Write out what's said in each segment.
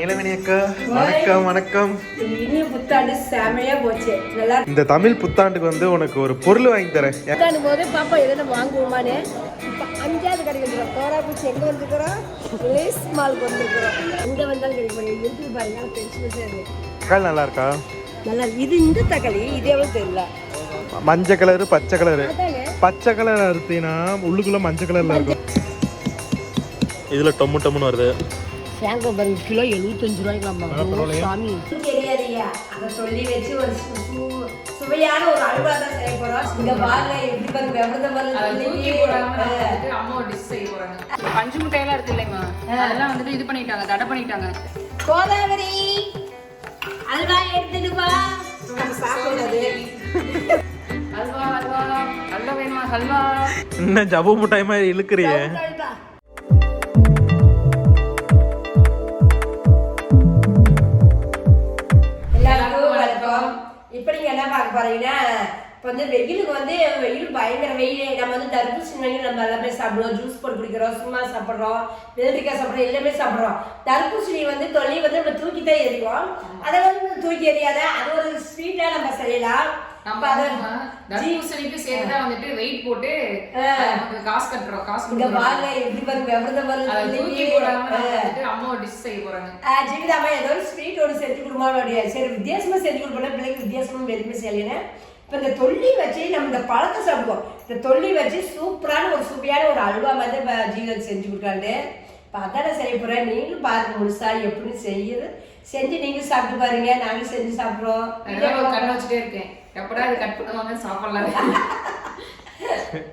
வணக்கம் வணக்கம். இனிய புத்தாண்டு செமையா போச்சு. நல்லா இந்த தமிழ் புத்தாண்டுக்கு வந்து உனக்கு ஒரு பொருள் வாங்கி தரேன். புத்தாண்டு போது பாப்பா எதனா வாங்குவோமான்னு. இப்போ அஞ்சாவது கடைக்கு வந்துடும் கோராபுச்சி எங்கே வந்துருக்குறோம்? லேஸ் மாலுக்கு வந்துருக்குறோம். எங்கே வந்தாலும் கிடைக்கும் இருக்குது பாருங்க பெருசு பெருசாக இருக்கு. தக்காளி நல்லா இருக்கா? நல்லா இருக்கு. இது இந்த தக்காளி இது எவ்வளோ தெரியல. மஞ்சள் கலரு பச்சை கலரு. பச்சை கலர் அறுத்தீங்கன்னா உள்ளுக்குள்ள மஞ்சள் கலர்ல இருக்கும். இதுல டொம்மு டொம்முன்னு வருது. தேங்காய் பாருங்க கிலோ எழுபத்தஞ்சு ரூபாய்க்கு சாமி. தெரியாதியா அதை சொல்லி வச்சு ஒரு சுவையான ஒரு அல்வா தான் செய்ய போறோம். இங்க பாருங்க எப்படி பாருங்க அம்மா ஒரு dish செய்ய போறாங்க. பஞ்சு மிட்டாயெல்லாம் இருக்கு இல்லைம்மா? அதெல்லாம் வந்துட்டு இது பண்ணிட்டாங்க தடை பண்ணிட்டாங்க. கோதாவரி அல்வா எடுத்துட்டு வா. நம்ம சாப்பிடுறது அல்வா அல்வா அல்வா. வேணுமா அல்வா? என்ன ஜவு முட்டாய் மாதிரி இழுக்கிறியே. நீங்க இப்போ வந்து வெயிலுக்கு வந்து வெயில் பயங்கர வெயில். நம்ம வந்து தர்பூசணி வாங்கி நம்ம எல்லாமே சாப்பிடுவோம் ஜூஸ் போட்டு குடிக்கிறோம். சும்மா சாப்பிட்றோம். வெள்ளரிக்காய் சாப்பிட்றோம். எல்லாமே சாப்பிட்றோம். தர்பூசணி வந்து தொழில் வந்து நம்ம தூக்கி தான் எறிவோம். அதை வந்து தூக்கி எறியாத அது ஒரு ஸ்வீட்டாக நம்ம செய்யலாம். நம்ம தர்பூசணிக்கு சேர்த்துதான் வந்துட்டு வெயிட் போட்டு காசு கட்டுறோம் காசு கொடுக்குறோம். பாருங்க எப்படி பாருங்க விரதம் அதை தூக்கி போடாம வந்துட்டு அம்மா டிஷ் செய்ய போறாங்க. ஜீவிதாமா ஏதோ ஒரு ஸ்வீட் ஒன்று செஞ்சு கொடுமான்னு அப்படியா சரி வித்தியாசமா செஞ்சு கொடுப்போம் பிள்ளைக்கு வித்தியாசமா எதுவுமே செய்யலைன்னா இப்போ இந்த தொல்லி வச்சு நம்ம இந்த பழத்தை சாப்பிடுவோம். இந்த தொல்லி வச்சு சூப்பரான ஒரு சுவையான ஒரு அல்வா மாதிரி ஜீவிதம் செஞ்சு கொடுக்காண்டு இப்போ அதானே செய்ய போகிறேன் நீங்களும் பாருங்க முழுசா எப்படி செய்யுது. செஞ்சு நீங்களும் சாப்பிட்டு பாருங்க நாங்களும் செஞ்சு சாப்பிட்றோம். கண்ணு வச்சுட்டே இருக்கேன். எப்படா இது கட் பண்ணுவாங்க சாப்பிடலாம்.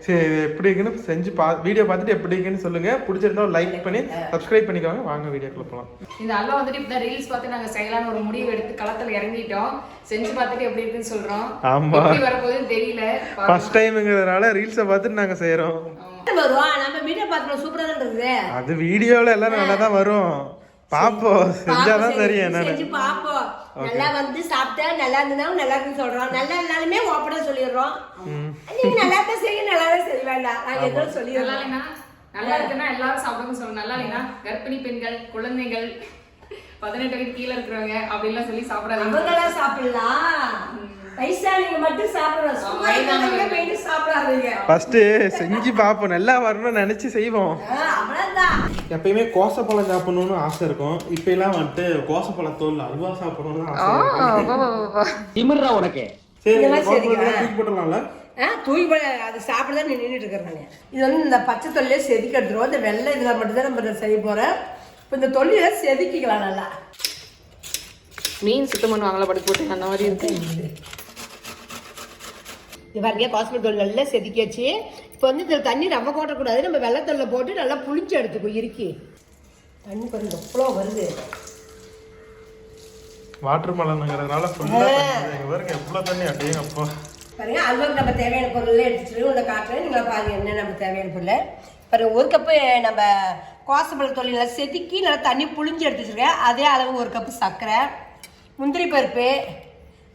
சரி இது எப்படி இருக்குன்னு செஞ்சு பா வீடியோ பார்த்துட்டு எப்படி இருக்குன்னு சொல்லுங்க. பிடிச்சிருந்தா லைக் பண்ணி சப்ஸ்கிரைப் பண்ணிக்கோங்க. வாங்க வீடியோக்குள்ள போகலாம் இந்த அல்வா வந்துட்டு இப்ப ரீல்ஸ் பார்த்து நாங்க செய்யலாம்னு ஒரு முடிவு எடுத்து களத்துல இறங்கிட்டோம். செஞ்சு பார்த்துட்டு எப்படி இருக்குன்னு சொல்றோம். ஆமா. எப்படி வரப்போகுதுன்னு தெரியல. ஃபர்ஸ்ட் டைம்ங்கிறதுனால ரீல்ஸை பார்த்துட்டு நாங்கள் செய்கிறோம் வரும். நம்ம வீடியோ பார்க்கணும். சூப்பராக தான் இருக்குது. அது வீடியோவில் எல்லாரும் நல்லா தான் வரும். பார்ப்போம் செஞ்சாதான் பாப்போம், தெரியும் செஞ்சு- என்னன்னு. பாப்போம். நல்லா வந்து சாப்பிட்டா நல்லா இருந்தாலும் நல்லா இருக்குன்னு சொல்றோம். நல்லா இருந்தாலுமே ஓப்பனா சொல்லிடுறோம். நீங்க நல்லா தான் செய்ய நல்லா தான் செய்ய வேண்டாம் நான் எதுவும் இல்லைனா நல்லா இருக்குன்னா எல்லாரும் சாப்பிடணும்னு சொல்லணும். நல்லா இல்லைனா கர்ப்பிணி பெண்கள் குழந்தைகள் பதினெட்டு வயது கீழே இருக்கிறவங்க அப்படிலாம் சொல்லி சாப்பிடாதீங்க. அவங்களாம் சாப்பிடலாம். வயசானவங்க மட்டும் சாப்பிடலாம் சும்மா இருக்கிறவங்க போயிட்டு சாப்பிடாதீங்க. ஃபர்ஸ்ட் செஞ்சு பார்ப்போம் நல்லா வரணும்னு நினைச்சு செய்வோம். எப்பயுமே கோசப்பழம் சாப்பிடணும்னு ஆசை இருக்கும். இப்ப எல்லாம் வந்துட்டு கோசப்பழம் தோல் அல்வா சாப்பிடணும்னு ஆசை. திமிர்றா உனக்கு. சரி இந்த மாதிரி கோசப்பழம் சரிங்க. தூக்கி போட்டுடலாம்ல? ஆ தூய் பழ அது சாப்பிட தான் நின்றுட்டு இருக்கிறாங்க இது வந்து இந்த பச்சை தொல்லையே செதுக்கி எடுத்துருவோம். இந்த வெள்ளை இதில் மட்டும்தான் நம்ம இதை செய்ய போகிறோம் இப்போ இந்த தொல்லையை செதுக்கிக்கலாம் நல்லா. மீன் சுத்தம் பண்ணுவாங்களா? படுத்து போட்டு அந்த மாதிரி இருக்கு. இது பாருங்க காஸ்மெட் தோல் நல்லா செதுக்கியாச்சு. இப்போ வந்து இதில் தண்ணி ரொம்ப போட்டக்கூடாது நம்ம வெள்ளத்தொல்ல போட்டு நல்லா புளிச்சு எடுத்துக்கோ இறுக்கி. தண்ணி கொஞ்சம் எவ்வளோ வருது. வாட்டர் மலனுங்கிறதுனால பாருங்க எவ்வளவு தண்ணி அப்படியே அப்பா. பாருங்க அல்வாக்கு நம்ம தேவையான பொருள் எடுத்துட்டு உங்களை காட்டுறேன் நீங்கள் பாருங்க என்ன நம்ம தேவையான பொருள். பாருங்க ஒரு கப்பு நம்ம கோசப்பழ தொழில் செதுக்கி நல்லா தண்ணி புளிஞ்சு எடுத்து வச்சிருக்கேன். அதே அளவு ஒரு கப்பு சர்க்கரை முந்திரி பருப்பு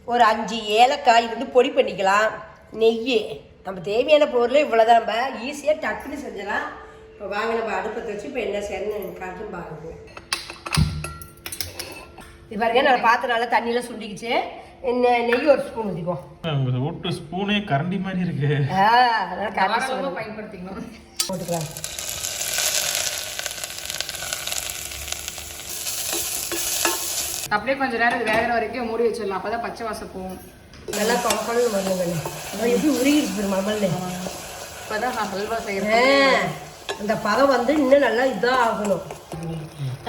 ஒரு அஞ்சு ஏலக்காய் இது வந்து பொடி பண்ணிக்கலாம். நெய் நம்ம தேவையான பொருள் இவ்வளோதான் நம்ம ஈஸியாக டக்குன்னு செஞ்சிடலாம் இப்போ வாங்க நம்ம அடுப்பத்தை வச்சு இப்போ என்ன செய்யணும்னு காட்டும் பாருங்க. இது பாருங்க நான் பாத்திரம் நல்லா தண்ணியில் சுண்டிக்கிச்சு. என்ன நெய் ஒரு ஸ்பூன் உங்க வீட்டு ஸ்பூனே கரண்டி மாதிரி இருக்கு. ஆ அதனால கரெக்டாக தாராளமா பயன்படுத்திக்கணும் போட்டுக்கலாம். அப்படியே கொஞ்ச நேரம் வேகிற வரைக்கும் மூடி வச்சிடலாம். அப்பதான் பச்சை வாசம் போகும். நல்லா குழம்பு வரணுங்க அப்புறம் எப்படி உருகிடுச்சு மணமல்ல இப்பதான் நான் ஹல்வா செய்யறேன். அந்த பழம் வந்து இன்னும் நல்லா இதாக ஆகணும்.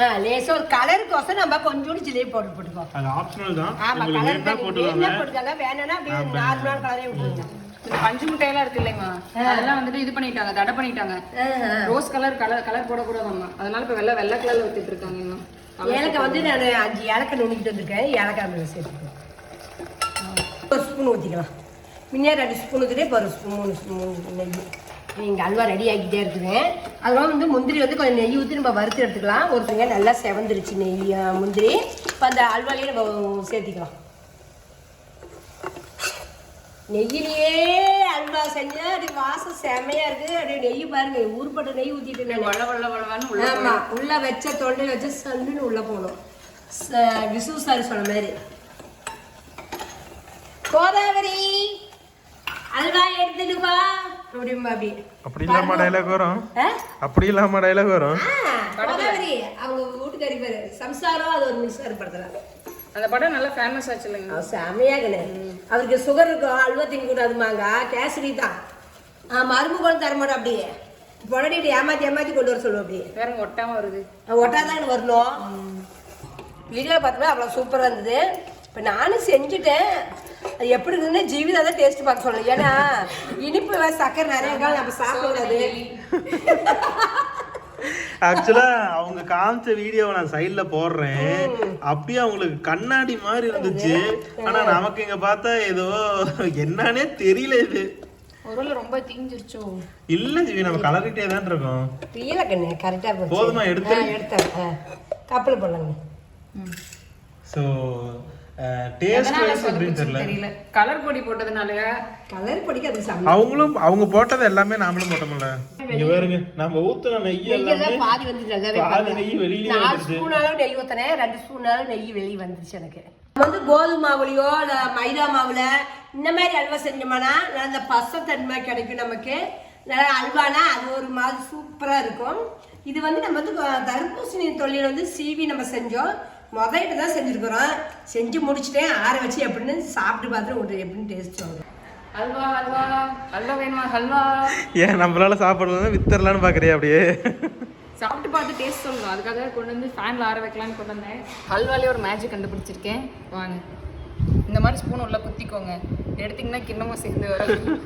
ஆ லேசாக ஒரு கலருக்கோசம் நம்ம கொஞ்சோண்டு ஜிலேபி போட்டு போட்டுக்கோ. அது ஆப்ஷனல் தான். ஆமா உங்களுக்கு கலர் போட்டுக்கோங்க வேணும்னா அப்படியே நார்மலான கலரே விட்டுருங்க. இந்த பஞ்சு மிட்டாயெல்லாம் இருக்கு இல்லைம்மா அதெல்லாம் வந்துட்டு இது பண்ணிட்டாங்க தடை பண்ணிட்டாங்க. ரோஸ் கலர் கலர் கலர் போடக்கூடாதாம்மா. அதனால இப்ப வெள்ளை வெள்ளை கலர்ல வித்துட்டு இருக்காங்க ஏலக்காய் வந்து நான் அஞ்சு ஏலக்காய் நுண்ணிக்கிட்டு வந்திருக்கேன். ஏலக்காய் ஒரு ஸ்பூன் ஊற்றிக்கலாம் முன்னே ரெண்டு ஸ்பூன் ஊற்றிட்டே இப்போ ஒரு ஸ்பூன் மூணு ஸ்பூன் நெய். நீங்கள் அல்வா ரெடி ஆகிக்கிட்டே இருக்குது. அதெல்லாம் வந்து முந்திரி வந்து கொஞ்சம் நெய் ஊற்றி நம்ம வறுத்து எடுத்துக்கலாம். ஒருத்தங்க நல்லா செவந்துருச்சு நெய் முந்திரி. இப்போ அந்த அல்வாலையே நம்ம சேர்த்திக்கலாம். நெய்யிலேயே அல்வா செஞ்சா அப்படி வாசம் செமையா இருக்கு. அப்படியே நெய் பாருங்க ஊர்பட்ட நெய் ஊத்திட்டு ஆமா உள்ள வச்ச தொண்டை வச்சு சல்லுன்னு உள்ள போகணும். விசு சார் சொன்ன மாதிரி. கோதாவரி அல்வா எடுத்துட்டு வா அப்படிம்பா அப்படி. அப்படி இல்லாம டைலாக் வரும்? அப்படி இல்லாம டைலாக் வரும். கோதாவரி அவங்க வீட்டுக்காரி பேரு சம்சாரம் அது ஒரு மின்சார படுத்துறாங்க அந்த படம் நல்லா ஃபேமஸ் ஆச்சு இல்லைங்க செமையாகனே அவருக்கு சுகர் இருக்கும் அல்வா திங்க கூடாதுமாங்க கேசரி தான். ஆ மருமகளும் தர மாட்டோம் அப்படியே. பொடடிட்டு ஏமாத்தி ஏமாத்தி கொண்டு வர சொல்லுவோம் அப்படியே. வேற ஒட்டாம வருது. ஒட்டாதான் வரணும்? வீடியோவில் பார்த்தோம்னா அவ்வளோ சூப்பராக இருந்தது. இப்போ நானும் செஞ்சுட்டேன். அது எப்படி இருந்ததுன்னு ஜீவிதா தான் டேஸ்ட் பார்க்க சொல்லணும். ஏன்னா இனிப்பு சக்கரை நிறைய காலம் நம்ம சாப்பிடக்கூடாது ஆக்சுவலா அவங்க காமிச்ச வீடியோவை நான் சைடுல போடுறேன். அப்படியே அவங்களுக்கு கண்ணாடி மாதிரி இருந்துச்சு. ஆனா நமக்கு இங்க பார்த்தா ஏதோ என்னன்னே தெரியல இது. ஒருவேளை ரொம்ப தீஞ்சிருச்சோ? இல்ல ஜிவி நம்ம கலரிட்டே தான் இருக்கோம். இல்லை கண்ணு போதுமா, எடுத்து? எடுத்தேன். கப்பல் ஸோ கலர் பொடி போட்டதுனாலயா? கலர் பொடிக்கு அது அவங்களும் அவங்க போட்டது எல்லாமே நாமளும் போட்டோம்ல. இங்க பாருங்க நம்ம ஊத்துன நெய் எல்லாமே பாதி வந்துட்டு நல்லாவே பாதி நெய் வெளியிலே நாலு வந்துருச்சு. ஸ்பூன் அளவு நெய் ஊற்றினேன் ரெண்டு ஸ்பூன் அளவு நெய் வெளியே வந்துருச்சு எனக்கு. நம்ம வந்து கோதுமை மாவுலையோ இல்லை மைதா மாவுல இந்த மாதிரி அல்வா செஞ்சோம்னா நல்ல இந்த பசத்தன்மை கிடைக்கும் நமக்கு. நல்லா அல்வானா அது ஒரு மாதிரி சூப்பராக இருக்கும். இது வந்து நம்ம வந்து தர்பூசணி தொழில் வந்து சீவி நம்ம செஞ்சோம். முதல்ட்டு தான் செஞ்சுருக்குறோம். செஞ்சு முடிச்சுட்டேன். ஆற வச்சு எப்படின்னு சாப்பிட்டு பார்த்துட்டு உங்களுக்கு எப்படின்னு டேஸ்ட் வரும். அல்வா அல்வா அல்வா வேணுமா? ஹல்வா ஏன் நம்மளால சாப்பிடலாம் வித்தரலான்னு பாக்குறியா அப்படியே? சாப்பிட்டு பார்த்து டேஸ்ட் சொல்லணும். அதுக்காக கொண்டு வந்து ஃபேன்ல ஆற வைக்கலாம்னு கொண்டு வந்தேன். ஹல்வாலே ஒரு மேஜிக் கண்டுபிடிச்சிருக்கேன். வாங்க. இந்த மாதிரி ஸ்பூன் உள்ள குத்திக்கோங்க. எடுத்தீங்கன்னா கிண்ணமும் சேர்ந்து வரும்.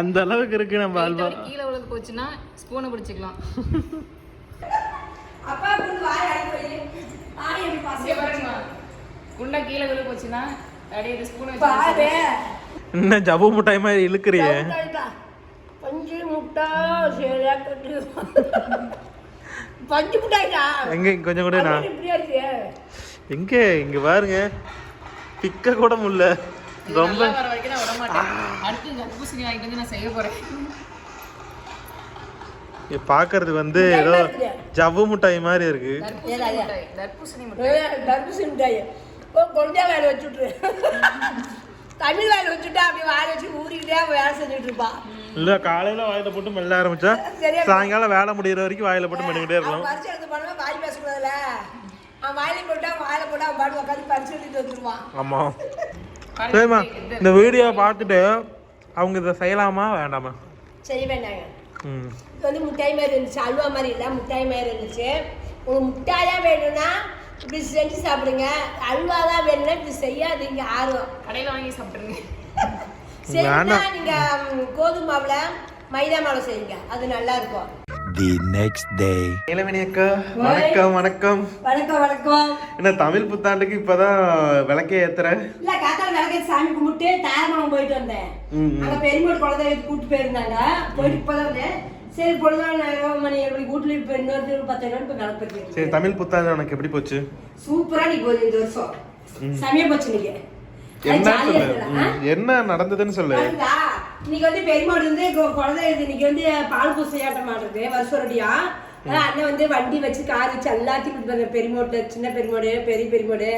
அந்த அளவுக்கு இருக்கு நம்ம அல்வா. கீழே விழுந்து போச்சுன்னா ஸ்பூனை பிடிச்சிக்கலாம். அப்பா வாய் ஆய் எப்படி இங்க பசங்க பாருங்க குண்டா கீழே விழு போச்சுன்னா அப்படியே இது ஸ்பூனை பாரு. என்ன ஜவு முட்டாய் மாதிரி இழுக்கிறியே? முட்டாய்டா. பஞ்சு முட்டா சரியா கட்டு பஞ்சு முட்டாய்டா. எங்க கொஞ்சம் கூட நான் எங்க இங்க பாருங்க. பிக்க கூட முடியல. ரொம்ப அடுத்து வாங்கிட்டு வந்து நான் செய்ய போறேன். இங்க பாக்குறது வந்து ஏதோ ஜவ்வு முட்டாய் மாதிரி இருக்கு. தர்பூசணி மிட்டாய் கொண்டே வேலை வச்சுட்ரு தமிழ் வேலை வச்சுட்டா அப்படி வேலை வச்சு ஊறிக்கிட்டே வேலை செஞ்சுட்டு இருப்பா இல்ல காலையில வாயில போட்டு மெல்ல ஆரம்பிச்சா சாயங்காலம் வேலை முடியிற வரைக்கும் வாயில போட்டு மென்னுக்கிட்டே அவன் இருக்கலாம். பரிசு எடுத்து பண்ணா வாய் பேசக்கூடாதுல அவன் வாயில போட்டா வாயில போட்டா அவன் பாட்டு உட்காந்து பரிசு எடுத்துட்டு வந்துருவான். ஆமா. சரிம்மா இந்த வீடியோ பார்த்துட்டு அவங்க இதை செய்யலாமா? வேண்டாமா? வேண்டாங்க ம். இது வந்து மிட்டாய் மாதிரி இருந்துச்சு அல்வா மாதிரி இல்லை மிட்டாய் மாதிரி இருந்துச்சு. உங்களுக்கு மிட்டாயா வேணும்னா இப்படி செஞ்சு சாப்பிடுங்க. அல்வா தான் வேணும்னா இப்படி செய்யாதீங்க ஆர்வம். கடையில வாங்கி சாப்பிட்டுருங்க. செய்யுங்க வேணாம். நீங்க ம், கோதுமை மாவுல மைதா மாவுல செய்யுங்க அது நல்லா இருக்கும். The next day. இளமணி அக்கா வணக்கம் வணக்கம். வணக்கம் வணக்கம். என்ன தமிழ் புத்தாண்டுக்கு இப்பதான் விளக்கே ஏத்துற? இல்ல காத்தால விளக்கே சாமி கும்பிட்டு தாரமணம் போயிட்டு வந்தேன். அங்க பெருமாள் குழந்தை கூட்டு போயிருந்தாங்க. போயிட்டு இப்பதான் சரி பொழுதுதான் நேரம் மணி எப்படி வீட்டுல இப்ப இன்னொரு பத்து இப்ப கிளப்பிருக்கேன் சரி தமிழ் புத்தாண்டு உனக்கு எப்படி போச்சு? சூப்பரா நீ போகுது இந்த வருஷம். செமையா போச்சு நீங்க என்ன என்ன நடந்ததுன்னு சொல்லு. இன்னைக்கு வந்து பெருமாள் வந்து குழந்தை இன்னைக்கு வந்து பால் பூசையாட்டம் ஆடுறது வருஷம் ரெடியா அண்ணன் வந்து வண்டி வச்சு கார் வச்சு எல்லாத்தையும் கூட்டிட்டு வந்தாங்க பெருமோட்டு சின்ன பெருமோடு பெரிய பெருமோடு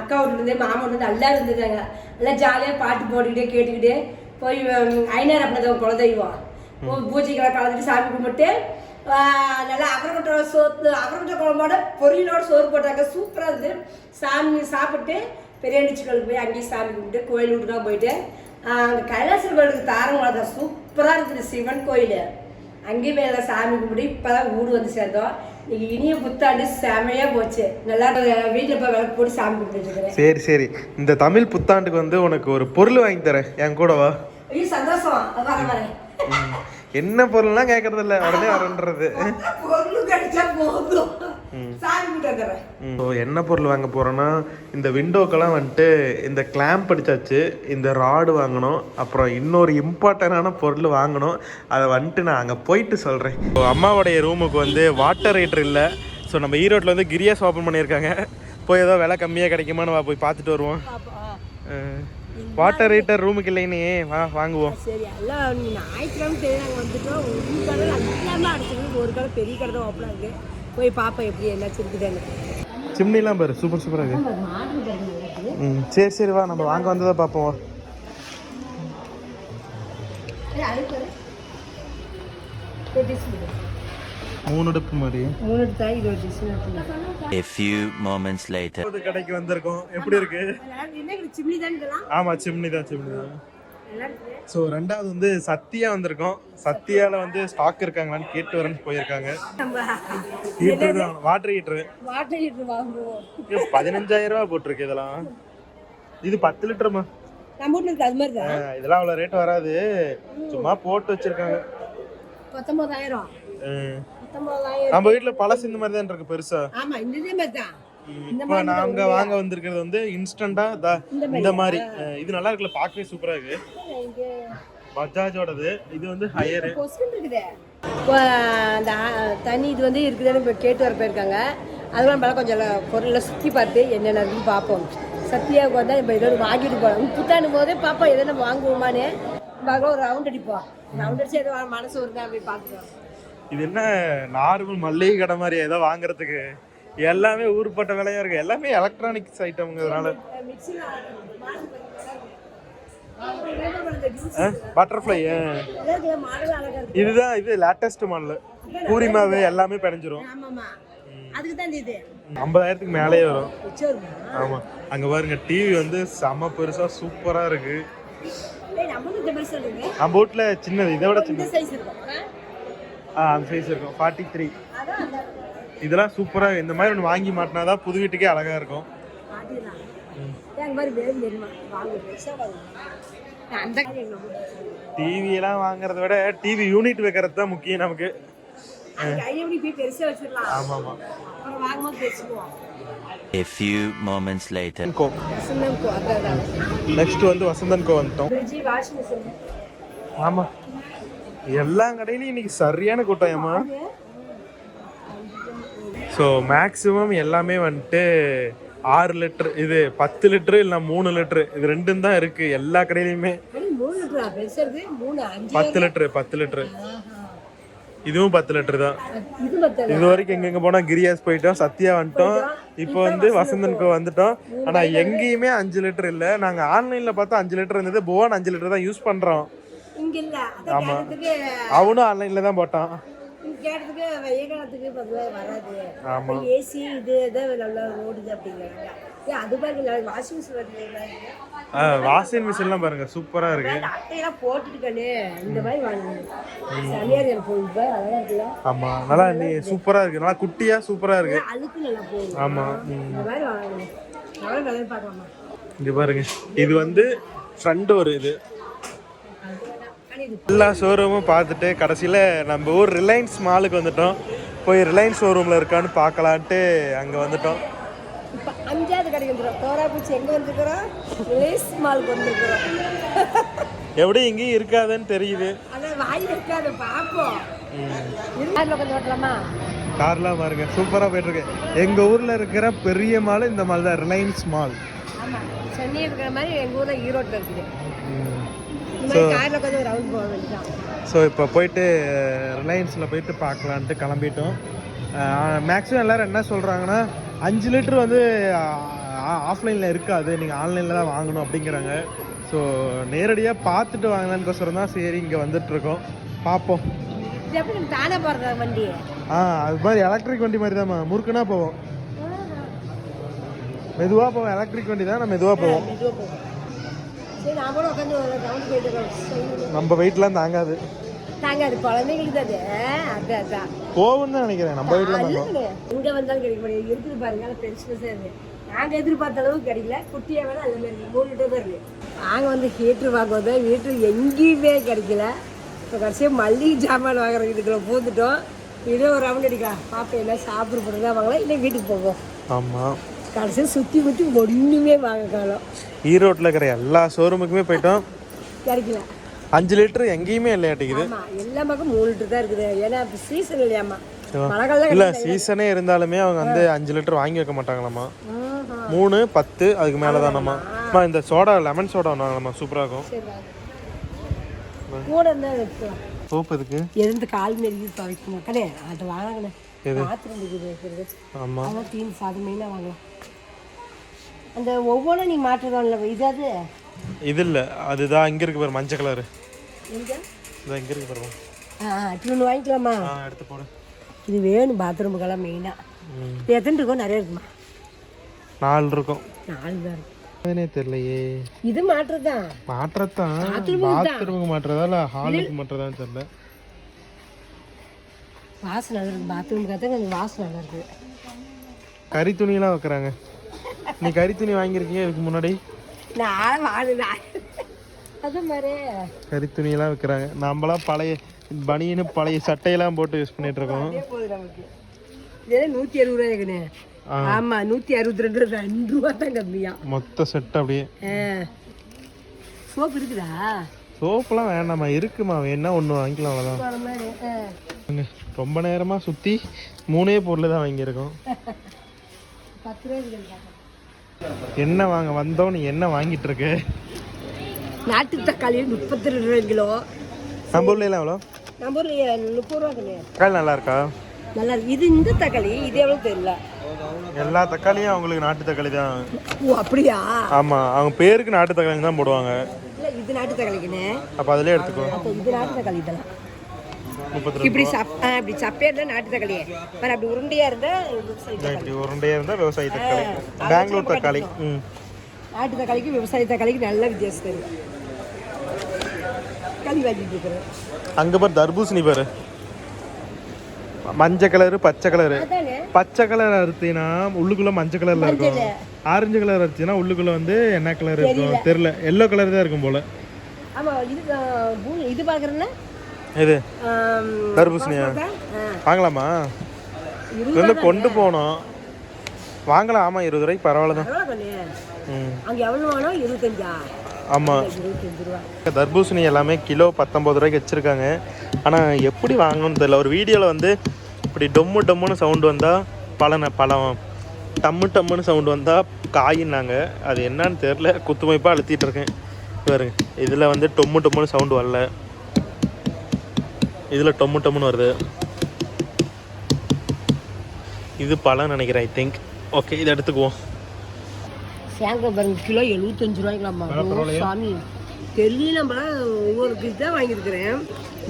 அக்கா வீட்டுல இருந்து மாமா இருந்து எல்லாம் இருந்துட்டாங்க எல்லாம் ஜாலியா பாட்டு போட்டுக்கிட்டே கேட்டுக்கிட்டு போய் ஐநார் அப்படிதான் குலதெய்வம். பூஜைக்கெல்லாம் கலந்துட்டு சாமி கும்பிட்டு நல்லா அகரக்கொட்டை சோத்து அகரக்கொட்டை குழம்போட பொரியலோட சோறு போட்டாங்க. சூப்பராக இருந்தது. சாமி சாப்பிட்டு பெரியாண்டிச்சுக்களுக்கு போய் அங்கேயும் சாமி கும்பிட்டு கோயில் வீட்டுக்காக போயிட்டு அங்க கைலாசர் கோயிலுக்கு தாரங்குளம் சூப்பராக இருக்குது சிவன் கோயில். அங்கேயும் மேலே சாமி கும்பிட்டு இப்போதான் ஊடு வந்து சேர்ந்தோம். இன்னைக்கு இனிய புத்தாண்டு செமையா போச்சு. நல்லா வீட்டில் போய் விளக்கு போட்டு சாமி கும்பிட்டு சரி சரி. இந்த தமிழ் புத்தாண்டுக்கு வந்து உனக்கு ஒரு பொருள் வாங்கி தரேன். என் கூட வா. ஐயோ சந்தோஷம். வர வரேன். என்ன பொருள்லாம் கேட்கறது இல்ல உடனே வரன்றது பொருள் கிடைச்சா போதும். ஸோ என்ன பொருள் வாங்க போறோம்னா இந்த விண்டோக்கெல்லாம் வந்துட்டு இந்த கிளாம்ப் அடிச்சாச்சு இந்த ராடு வாங்கணும் அப்புறம் இன்னொரு இம்பார்ட்டண்டான பொருள் வாங்கணும். அதை வந்துட்டு நான் அங்கே போயிட்டு சொல்கிறேன் ஸோ அம்மாவுடைய ரூமுக்கு வந்து வாட்டர் ஹீட்டர் இல்லை. ஸோ நம்ம ஈரோட்டில் வந்து கிரியாஸ் ஓப்பன் பண்ணியிருக்காங்க. போய் ஏதோ விலை கம்மியாக கிடைக்குமான்னு வா போய் பார்த்துட்டு வருவோம். வாட்டர் ஹீட்டர் ரூமுக்கு இல்லைன்னு வா வாங்குவோம். சரி எல்லாம் நீ ஞாயிற்றுக்கிழமை சரி நாங்கள் வந்துட்டோம். ஒரு கடை ஒரு பெரிய கடை தான் ஓப்பனாக இருக்கு. போய் பார்ப்போம் எப்படி என்னாச்சு இருக்குதுன்னு. சிம்னிலாம் பாரு சூப்பர் சூப்பராக இருக்கு. ம் சரி சரி வா நம்ம வாங்க வந்ததை பார்ப்போம் வா. மூணு அடுப்பு மாதிரி. மூணு எடுத்தா இது ஒரு dish A few moments later. புது கடைக்கு வந்திருக்கோம். எப்படி இருக்கு? என்ன சிம்னி தான் ஆமா சிம்னி தான் சிம்னி தான். ஸோ ரெண்டாவது வந்து சத்யா வந்திருக்கோம். சத்யால வந்து ஸ்டாக் இருக்காங்களான்னு கேட்டு வரேன்னு போயிருக்காங்க. தான் வாட்டர் ஹீட்டர் வாட்டர் ஹீட்டர் வாங்குவோம். பதினஞ்சாயிரம் ரூபா போட்டிருக்கு இதெல்லாம். இது பத்து லிட்டருமா நம்ம வீட்டில் இருக்கு அது மாதிரி தான். இதெல்லாம் அவ்வளோ ரேட் வராது. சும்மா போட்டு வச்சிருக்காங்க. பத்தொன்பதாயிரம். நம்ம வீட்டில் பழசு இந்த மாதிரி தான் இருக்கு பெருசா? ஆமா இந்த மாதிரி தான். இப்போ நாங்க வாங்க வந்திருக்கிறது வந்து இன்ஸ்டண்டா இந்த மாதிரி. இது நல்லா இருக்குல்ல பார்க்கவே சூப்பரா இருக்கு. பஜாஜோடது. இது வந்து ஹையர் அந்த தண்ணி இது வந்து இருக்குதுன்னு இப்போ கேட்டு வர போயிருக்காங்க. அதெல்லாம் நம்மளால கொஞ்சம் எல்லாம் பொருளை சுற்றி பார்த்து என்னென்ன இருக்குன்னு பார்ப்போம். சத்யாவுக்கு வந்தால் இப்போ ஏதோ வாங்கிட்டு போகலாம் புத்தாண்டும் போதே பார்ப்போம் எதோ நம்ம வாங்குவோமான்னு பார்க்கலாம் ஒரு ரவுண்ட் அடிப்போம் ரவுண்ட் அடிச்சு ஏதோ மனசு வருதா அப்படி பார்த்துக்கலாம். இது என்ன நார்மல் மல்லிகை கடை மாதிரி ஏதோ வாங்குறதுக்கு? எல்லாமே ஊருப்பட்ட விலையா இருக்கு. எல்லாமே எலக்ட்ரானிக்ஸ் ஐட்டம்ங்கிறதுனால பட்டர்ஃப்ளை இதுதான் இது லேட்டஸ்ட் மாடல் பூரிமாவு எல்லாமே பிணைஞ்சிரும் ஐம்பதாயிரத்துக்கு மேலேயே வரும். ஆமா. அங்க பாருங்க டிவி வந்து செம பெருசா சூப்பரா இருக்கு. நம்ம வீட்டுல சின்னது இதை விட இருக்கும். ஆ? அந்த சைஸ் இருக்கும். ஃபார்ட்டி த்ரீ இதெல்லாம் சூப்பரா இந்த மாதிரி ஒன்று வாங்கி மாட்டினாதான் புது வீட்டுக்கே அழகா இருக்கும். அதுதான். எங்க மாதிரி வேறு தெரியுமா? வாங்க பெருசாக வாங்க. அந்த டிவி எல்லாம் வாங்குறத விட டிவி யூனிட் வைக்கிறது தான் முக்கியம் நமக்கு. A few moments later. Next வந்து வசந்தன் கோ வந்துட்டோம். ஆமா. எல்லா கடையிலையும் இன்னைக்கு சரியான கூட்டம் ஏமா ஸோ மேக்ஸிமம் எல்லாமே வந்துட்டு ஆறு லிட்டர் இது பத்து லிட்டரு இல்லை மூணு லிட்டரு இது ரெண்டும் தான் இருக்கு. எல்லா கடையிலையுமே. பத்து லிட்டரு பத்து லிட்டரு இதுவும் பத்து லிட்டர் தான். இது வரைக்கும் எங்கெங்க போனா கிரியாஸ் போயிட்டோம் சத்யா வந்துட்டோம். இப்போ வந்து வசந்தனுக்கு வந்துட்டோம். ஆனா எங்கேயுமே அஞ்சு லிட்டர் இல்ல. நாங்க ஆன்லைன்ல பார்த்தா அஞ்சு லிட்டர் இருந்தது. புவன் அஞ்சு லிட்டர் தான் யூஸ் பண்றோம். கேட்டதுக்கு அவனும் ஆன்லைன்ல தான் போட்டான். இங்க கேட்டதுக்கு வெய்ய காலத்துக்கு பதிலாக வராது. ஆமா. ஏசி இது இதான் நல்லா ஓடுது அப்படிங்கிறாங்க. ஏன் அது பாருங்க வாஷிங் மிஷின் வாஷிங் மிஷின்லாம் பாருங்க சூப்பரா இருக்கு. அட்டையெல்லாம் போட்டுட்டுக்கண்ணே இந்த மாதிரி வாங்கணும் சனியார் எனக்கு போகுது அழகா இருக்குல்ல. ஆமா நல்லா நீ சூப்பரா இருக்கு. நல்லா குட்டியா சூப்பரா இருக்கு. அழுக்கு நல்லா போகுது ஆமா ம். இந்த மாதிரி வாங்கணும் நல்லா நல்லா பார்க்கலாமா? இங்க பாருங்க இது வந்து ஃப்ரண்ட் ஒரு இது இது. எல்லா ஷோரூமும் பார்த்துட்டு கடைசியில் நம்ம ஊர் ரிலையன்ஸ் மாலுக்கு வந்துட்டோம். போய் ரிலையன்ஸ் ஷோரூமில் இருக்கான்னு பார்க்கலான்ட்டு அங்கே வந்துட்டோம். இப்போ அஞ்சாவது கடைக்கு வந்துடும் தோராப்பூச்சி எங்கே வந்துருக்குறோம்? ரிலேஸ் மாலுக்கு வந்துருக்குறோம். எப்படி இங்கேயும் இருக்காதுன்னு தெரியுது. ஆனால் வாய் இருக்காது பார்ப்போம் அதில் கொஞ்சம் ஓட்டலாமா? கார்லாம் பாருங்க சூப்பராக போயிட்டுருக்கு. எங்கள் ஊரில் இருக்கிற பெரிய மால் இந்த மால் தான் ரிலையன்ஸ் மால் ஆமாம் சென்னை இருக்கிற மாதிரி எங்கள் ஊரில் ஈரோட்டில் இருக்குது. வேண்டியதான் ஸோ இப்போ போயிட்டு ரிலையன்ஸில் போயிட்டு பார்க்கலான்ட்டு கிளம்பிட்டோம். மேக்ஸிமம் எல்லாரும் என்ன சொல்கிறாங்கன்னா அஞ்சு லிட்டர் வந்து ஆஃப்லைனில் இருக்காது. நீங்கள் ஆன்லைனில் தான் வாங்கணும் அப்படிங்கிறாங்க. ஸோ நேரடியாக பார்த்துட்டு வாங்கலான்க்கோசரம் தான் சரி இங்கே வந்துட்டுருக்கோம். பார்ப்போம் தானே ஆ அது மாதிரி எலக்ட்ரிக் வண்டி மாதிரி தான்மா. முறுக்குனா போவோம். மெதுவாக போவோம். எலக்ட்ரிக் வண்டி தான் நம்ம மெதுவாக போவோம். சரி நான் கூட உட்காந்து ரவுண்ட் போயிட்டு இருக்கோம் நம்ம வெயிட்லாம் தாங்காது. தாங்க அது குழந்தைங்களுக்கு அது அது அதான். போகும்னு தான் நினைக்கிறேன் நம்ம வீட்டில் இங்க வந்தாலும் கிடைக்க முடியாது இருக்குது பாருங்க அது பெருசு பெருசாக இருக்கு. நாங்கள் எதிர்பார்த்த அளவுக்கு கிடைக்கல. குட்டியாக வேணா அந்த மாதிரி மூணு லிட்டர் தான் இருக்கு. நாங்கள் வந்து ஹீட்ரு வாங்குவது ஹீட்ரு எங்கேயுமே கிடைக்கல. இப்போ கடைசியாக மல்லிகை ஜாமான் வாங்குற இதுக்குள்ள பூந்துட்டோம். இதே ஒரு ரவுண்ட் அடிக்கலாம். பாப்பா என்ன சாப்பிட போகிறதா வாங்கலாம் இல்லை வீட்டுக்கு போவோம். ஆமாம் கடைசியாக சுற்றி முற்றி ஒன்றுமே வாங்க காலம் ஈரோட்டில் இருக்கிற எல்லா ஷோரூமுக்குமே போயிட்டோம். கிடைக்கல. அஞ்சு லிட்டர் எங்கேயுமே இல்லையாட்டிக்குது எல்லா பக்கம் மூணு லிட்டர் தான் இருக்குது. ஏன்னா இப்போ சீசன் காலம் இல்லை சீசனே இருந்தாலுமே அவங்க வந்து அஞ்சு லிட்டர் வாங்கி வைக்க மாட்டாங்களாம்மா. மூணு பத்து அதுக்கு மேலே தானம்மா. அம்மா இந்த சோடா லெமன் சோடா வாங்கலாமா சூப்பராக இருக்கும். சோப்பு இதுக்கு எதிர்த்து கால் மாரி துவைக்கணும் கடை அதை வாங்கினேன். பாத்ரூம் வைக்கிறது ஆமாம் அதான் சாதம் மெயினாக வாங்கலாம் அந்த ஒவ்வொன்றும் நீ மாற்றுறோம்ல இது அது? இது இல்லை. அதுதான் இங்கே இருக்கு பாரு மஞ்சள் கலரு. எங்க? இதான் இங்கே இருக்கு ஆ இது ஒன்று வாங்கிக்கலாமா? ஆ எடுத்து போடு. இது வேணும் பாத்ரூமுக்கெல்லாம் மெயினாக. இது எத்தனை இருக்கும் நிறைய இருக்குமா? நாலு இருக்கும். நாலு தான் இருக்கும் அதனே தெரியலையே. இது மாற்றுறது? தான். மாற்றத்தான். பாத்ரூமுக்கு மாட்டுறதா இல்லை ஹாலுக்கு மாட்டுறதான்னு தெரியல. வாசனை நல்லா இருக்கு. பாத்ரூமுக்கு தான் கொஞ்சம் வாசனை நல்லா இருக்குது கறி துணியெல்லாம் வைக்கிறாங்க. நீ கறி துணி வாங்கியிருக்கீங்க இதுக்கு முன்னாடி? நான் வாழுதான் அது மாதிரி. கறி துணியெல்லாம் வைக்கிறாங்க. நம்மளாம் பழைய பனியனு பழைய சட்டையெல்லாம் போட்டு யூஸ் பண்ணிட்டு இருக்கோம். அதே போதும் நமக்கு. இதே நூற்றி அறுபது ரூபாய் இருக்குண்ணே ஆ. ஆமாம் நூற்றி அறுபத்தி ரெண்டு ரெண்டு ரூபா தான் கம்மியா. மொத்த செட் அப்படியே. சோப்பு இருக்குதா? சோப்புலாம் வேண்டாம்மா இருக்குமா. வேணா ஒன்று வாங்கிக்கலாம் அவ்வளோதான் வாங்க. ரொம்ப நேரமாக சுற்றி மூணே பொருள் தான் வாங்கியிருக்கோம். என்ன வாங்க வந்தோம் நீ என்ன வாங்கிட்டு இருக்க? நாட்டு தக்காளி முப்பத்தி ரெண்டு ரூபாய் கிலோ. நம்ம ஊர்ல எவ்வளோ? நம்ம ஊர்ல முப்பது ரூபா கிடையாது தக்காளி நல்லா இருக்கா? நல்லா இது இந்த தக்காளி இது எவ்வளோ தெரியல. எல்லா தக்காளியும் அவங்களுக்கு நாட்டு தக்காளி தான். ஓ அப்படியா? ஆமாம் அவங்க பேருக்கு நாட்டு தக்காளி தான் போடுவாங்க. இல்லை இது நாட்டு தக்காளிக்குண்ணே அப்போ அதிலே எடுத்துக்கோ. அப்போ இது நாட்டு தக்காளி இதெல்லாம். இப்படி சப் இப்படி சப்பையா இருந்தா நாட்டு தக்காளி வேற அப்படி உருண்டையா இருந்தா இப்படி உருண்டையாக இருந்தால் விவசாய தக்காளி. பெங்களூர் தக்காளி. நாட்டு தக்காளிக்கு விவசாய தக்காளிக்கு நல்ல வித்தியாசம் தெரியும். களி வாங்கிட்டு இருக்கிறேன். அங்கே பாரு தர்பூசணி பாரு. மஞ்சள் கலரு பச்சை கலரு. பச்சை கலர் அறுத்தீங்கன்னா உள்ளுக்குள்ள மஞ்சள் கலர்ல இருக்கும். ஆரஞ்சு கலர் அறுத்தீங்கன்னா உள்ளுக்குள்ள வந்து என்ன கலர் இருக்கும்? தெரியல. எல்லோ கலர் தான் இருக்கும் போல. ஆமா இது இது பாக்குறேன்னா இது தர்பூசணியா வாங்கலாமா? இது வந்து கொண்டு போனோம். வாங்கலாம் ஆமா இருபது ரூபாய்க்கு பரவாயில்ல தான். ம். அங்க எவ்வளவு வேணும் இருபத்தஞ்சா? ஆமாம் தர்பூசணி எல்லாமே கிலோ பத்தொம்பது ரூபாய்க்கு வச்சுருக்காங்க. ஆனால் எப்படி வாங்கணும்னு தெரியல. ஒரு வீடியோவில் வந்து இப்படி டொம்மு டொம்முன்னு சவுண்டு வந்தால் பழன பழம் டம்மு டம்முன்னு சவுண்டு வந்தால் காயின்னாங்க. அது என்னன்னு தெரில குத்துமைப்பாக அழுத்திட்டு இருக்கேன். பாருங்க இதில் வந்து டொம்மு டொம்முன்னு சவுண்டு வரல. இதில் டொம்மு டம்முன்னு வருது. இது பழம் நினைக்கிறேன் ஐ திங்க் ஓகே இதை எடுத்துக்குவோம். சேங்காய் பாருங்க கிலோ எழுபத்தஞ்சு ரூபாய்க்கலாமா சாமி. தெரியல நம்மளாம் ஒவ்வொரு கிலோ தான் வாங்கியிருக்கிறேன்.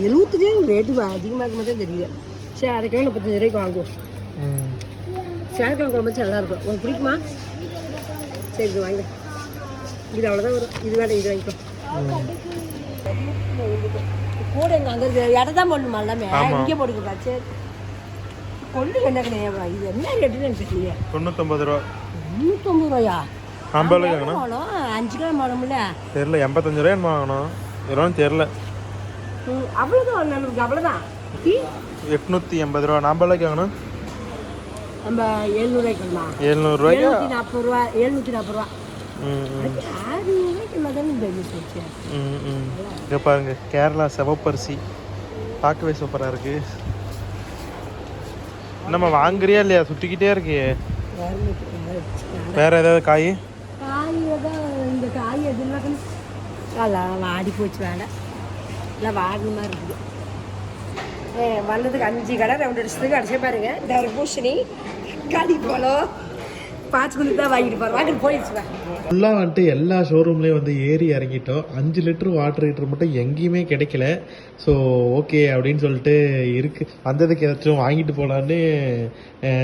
எழுபத்தஞ்சு ரேட்டு அதிகமாக இருக்க தான் தெரியல. சரி அரை கிலோ முப்பத்தஞ்சு ரூபாய்க்கு வாங்குவோம். சேனக்கிழமை குழம்பு நல்லா இருக்கும். உங்களுக்கு பிடிக்குமா? சரி இது வாங்க இது அவ்வளோதான் வரும். இது வேண்டாம் இது வாங்கிக்கோ. கூட எங்க அங்கே இடம் தான் போடணுமா எல்லாமே? இங்கே போட்டுக்கிறா சரி. கொண்டு என்ன கிடையாது இது என்ன ரேட்டுன்னு எனக்கு தெரியல. தொண்ணூத்தொம்பது ரூபா. நூற்றம்பது ரூபாயா? ஐம்பது வாங்கணும் அஞ்சு கிலோ போனோம்ல தெரில எண்பத்தஞ்சு என்னமோ வாங்கணும் தெரில ம், அவ்வளோதான் நமக்கு அவ்வளோதான் எட்நூற்றி எண்பது ரூபா. நாற்பது ரூபாய்க்கு வாங்கணும் நம்ம எழுநூறுவாய்க்கு எழுநூறுவாய்க்கு நாற்பது ரூபா எழுநூற்றி நாற்பது ரூபா. இங்கே பாருங்க கேரளா சிவப்பரிசி. பார்க்கவே சூப்பராக இருக்கு. நம்ம வாங்குறியா இல்லையா? சுற்றிக்கிட்டே இருக்கியே. வேற ஏதாவது காய்? இந்த காய் எதுனாக்கணும் அதெல்லாம் வாடி போச்சு வேண்டாம் இல்லை வாடின மாதிரி இருக்குது வந்ததுக்கு அஞ்சு கடை ரெண்டு வருஷத்துக்கு அடிச்சே பாருங்க. தர்பூசணி களி போலம் தான் வாங்கிட்டு போகிறோம் வாங்கிட்டு போயிடுச்சு ஃபுல்லாக வந்துட்டு எல்லா ஷோரூம்லேயும் வந்து ஏறி இறங்கிட்டோம். அஞ்சு லிட்டர் வாட்டர் ஹீட்டர் மட்டும் எங்கேயுமே கிடைக்கல. ஸோ ஓகே அப்படின்னு சொல்லிட்டு இருக்கு. வந்ததுக்கு ஏதாச்சும் வாங்கிட்டு போகலான்னு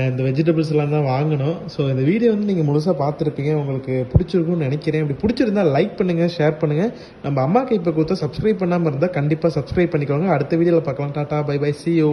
இந்த வெஜிடபிள்ஸ் எல்லாம் தான் வாங்கணும். ஸோ இந்த வீடியோ வந்து நீங்கள் முழுசாக பார்த்துருப்பீங்க. உங்களுக்கு பிடிச்சிருக்கும்னு நினைக்கிறேன். அப்படி பிடிச்சிருந்தா லைக் பண்ணுங்கள் ஷேர் பண்ணுங்கள் நம்ம அம்மா கைப்பை கொடுத்தா சப்ஸ்கிரைப் பண்ணாமல் இருந்தால் கண்டிப்பாக சப்ஸ்கிரைப் பண்ணிக்கோங்க. அடுத்த வீடியோவில் பார்க்கலாம். Tata bye bye see you